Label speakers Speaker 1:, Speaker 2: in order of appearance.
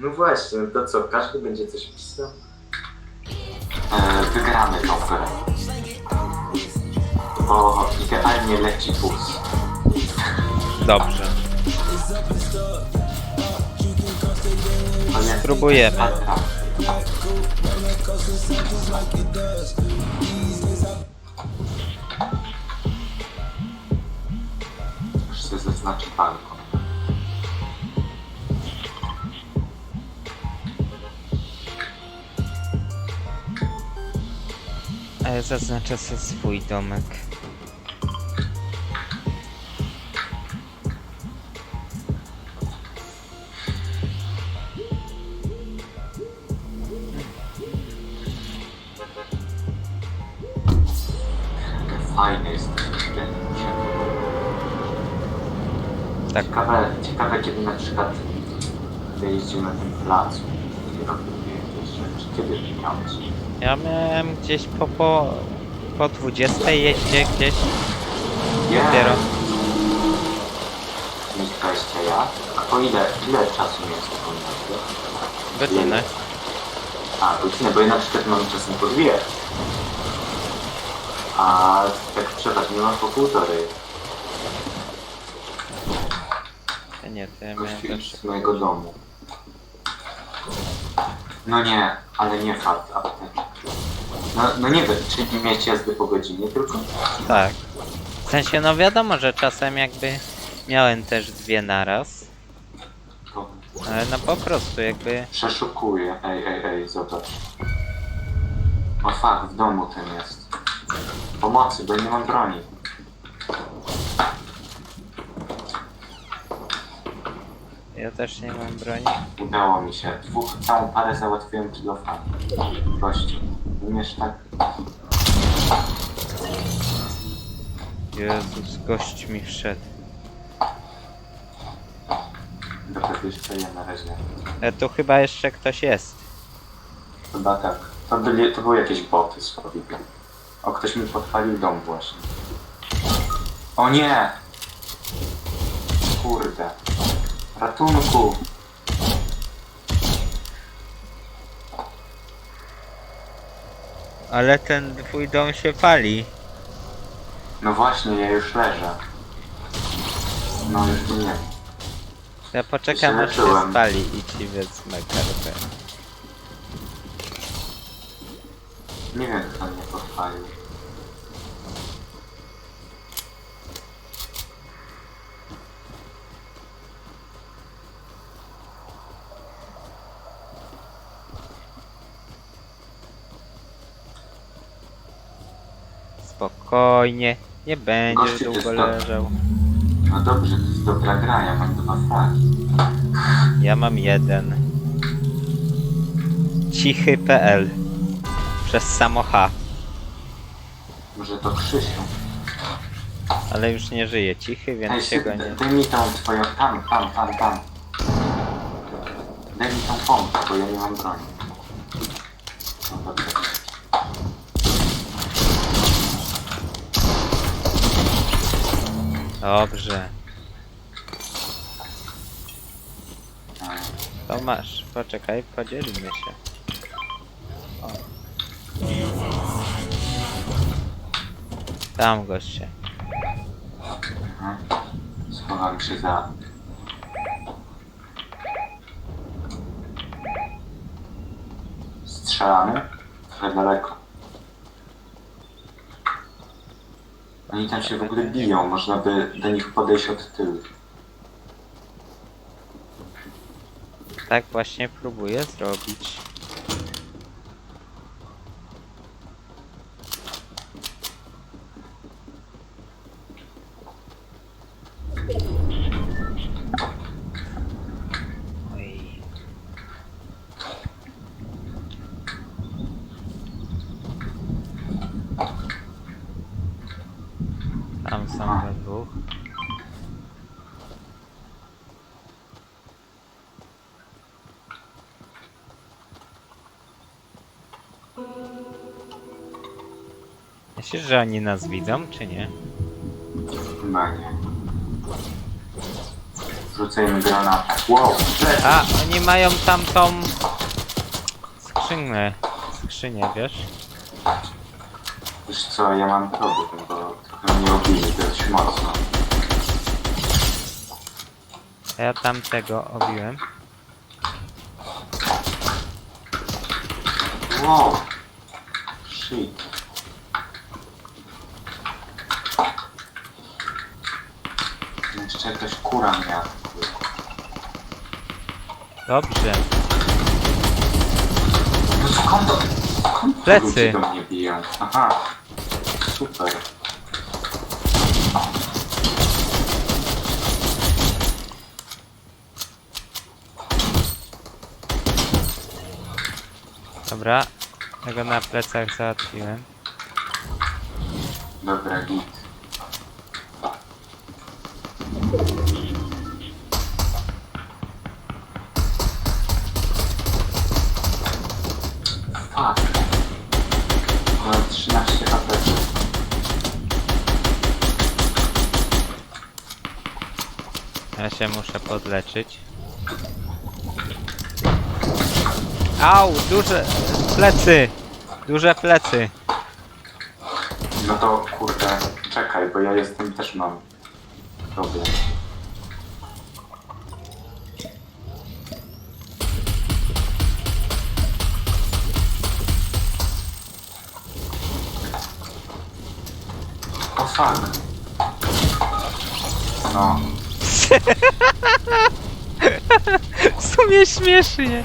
Speaker 1: No właśnie, to co, każdy będzie coś pisał?
Speaker 2: E, wygramy tą grę. Bo idealnie leci bus.
Speaker 3: Dobrze.
Speaker 2: Jest
Speaker 3: Spróbujemy.
Speaker 2: Już sobie zaznaczę balkon.
Speaker 3: A ja zaznaczę sobie swój domek.
Speaker 2: Fajny jest ten.
Speaker 3: Tak,
Speaker 2: Ciekawe, ciekawe kiedy na przykład wyjeździmy na tym placu i robimy jakieś rzeczy. Kiedy miałeś?
Speaker 3: Ja miałem gdzieś po, po, po 20 jeździe gdzieś
Speaker 2: Nie.
Speaker 3: dopiero.
Speaker 2: Nie 20 ja. A po ile, ile czasu mi jest wspomnieć?
Speaker 3: Godzinę.
Speaker 2: A, godzinę, bo ja na przykład mam czasem po dwie. A tak przepraszam, nie mam po półtorej.
Speaker 3: Ja Nie, to ja miałem
Speaker 2: Gościu
Speaker 3: też.
Speaker 2: z mojego domu. No nie, ale nie fakt apteczek. No, no nie wiem, czy nie mieć jazdy po godzinie tylko?
Speaker 3: Tak. W sensie, no wiadomo, że czasem jakby miałem też dwie naraz,
Speaker 2: To
Speaker 3: ale no po prostu jakby
Speaker 2: przeszukuję. Ej, ej, ej, zobacz. O fakt, w domu ten jest. Pomocy, bo nie mam broni.
Speaker 3: ja też nie mam broni.
Speaker 2: Udało mi się. Dwóch, całą parę załatwiłem kilofami. Gościu, umiesz tak?
Speaker 3: Jezus, gość mi wszedł.
Speaker 2: Dobra, wiesz co ja na razie.
Speaker 3: E, tu chyba jeszcze ktoś jest.
Speaker 2: Chyba tak. To, byli, to były jakieś boty z. O, ktoś mi podpalił dom właśnie. O nie! Kurde. Ratunku!
Speaker 3: Ale ten twój dom się pali.
Speaker 2: No właśnie, ja już leżę. No już nie.
Speaker 3: Ja poczekam aż się
Speaker 2: leczyłem.
Speaker 3: spali i ci wezmę kartę.
Speaker 2: Nie wiem kto mnie podpalił.
Speaker 3: Spokojnie, nie będziesz
Speaker 2: Gościu, to
Speaker 3: długo
Speaker 2: jest
Speaker 3: leżał.
Speaker 2: No dobrze, to jest dobra gra, ja mam dwa fragi.
Speaker 3: Ja mam jeden. Cichy.pl Przez samo H,
Speaker 2: Może to Krzysiu.
Speaker 3: ale już nie żyje cichy,
Speaker 2: Ej,
Speaker 3: więc się go nie...
Speaker 2: daj mi tą twoją, tam, tam, tam, tam. Daj mi tą pompę, bo ja nie mam broni. No dobrze.
Speaker 3: Dobrze,
Speaker 2: E,
Speaker 3: to masz. Poczekaj, podzielimy się. O. Tam goście.
Speaker 2: mhm. Się za... Strzelamy? Trochę daleko. Oni tam się w ogóle biją, można by do nich podejść od tyłu.
Speaker 3: Tak właśnie próbuję zrobić. Oj. Tam są we dwóch. Myślisz, że oni nas widzą, czy nie?
Speaker 2: Chyba nie. Rzucajmy granatę. Wow, lecz.
Speaker 3: A, oni mają tamtą skrzynę. Skrzynię, wiesz?
Speaker 2: Wiesz co, ja mam problem, bo trochę mnie obili dość mocno.
Speaker 3: A Ja tamtego obiłem.
Speaker 2: Wow. Shit. Jeszcze jakaś kura atakuje.
Speaker 3: Dobrze.
Speaker 2: No skąd to? Skąd to
Speaker 3: Plecy.
Speaker 2: ludzie do mnie biją? Aha. Super.
Speaker 3: Dobra. Ja go na plecach załatwiłem.
Speaker 2: Dobra, git. Fuck. Mam 13 HP.
Speaker 3: Ja się muszę podleczyć. Au! Duże plecy! Duże plecy!
Speaker 2: No to kurde, czekaj, bo ja jestem też mam problem. O fuck. No,
Speaker 3: W sumie śmiesznie.